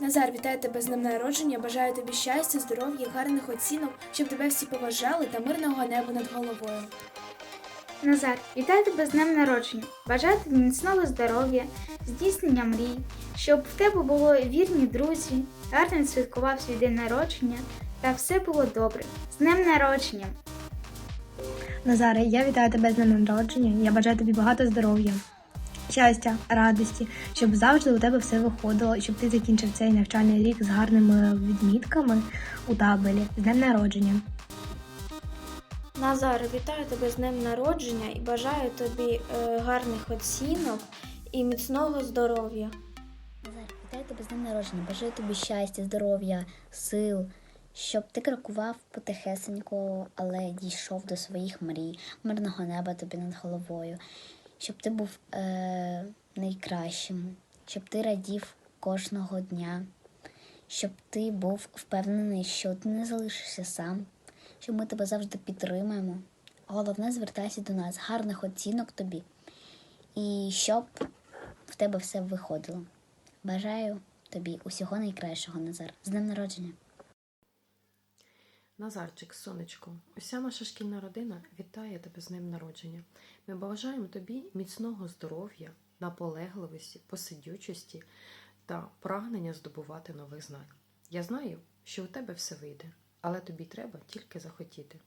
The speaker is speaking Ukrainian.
Назар, вітаю тебе з днем народження. Бажаю тобі щастя, здоров'я, гарних оцінок, щоб тебе всі поважали та мирного неба над головою. Назар, вітаю тебе з днем народження. Бажаю тобі міцного здоров'я, здійснення мрій, щоб в тебе було вірні друзі, гарно відсвяткував свій день народження та все було добре. З днем народження! Назаре, я вітаю тебе з днем народження. Я бажаю тобі багато здоров'я, щастя, радості, щоб завжди у тебе все виходило, щоб ти закінчив цей навчальний рік з гарними відмітками у табелі. З днем народження. Назар, вітаю тебе з днем народження і бажаю тобі е, гарних оцінок і міцного здоров'я. Назар, вітаю тебе з днем народження. Бажаю тобі щастя, здоров'я, сил, щоб ти крокував потихесенько, але дійшов до своїх мрій, мирного неба тобі над головою, щоб ти був е- найкращим, щоб ти радів кожного дня, щоб ти був впевнений, що ти не залишишся сам, що ми тебе завжди підтримуємо. Головне, звертайся до нас, гарних оцінок тобі, і щоб в тебе все виходило. Бажаю тобі усього найкращого, Назар. З днем народження. Назарчик, сонечко, уся наша шкільна родина вітає тебе з ним народження. Ми бажаємо тобі міцного здоров'я, наполегливості, посидючості та прагнення здобувати нових знань. Я знаю, що у тебе все вийде, але тобі треба тільки захотіти.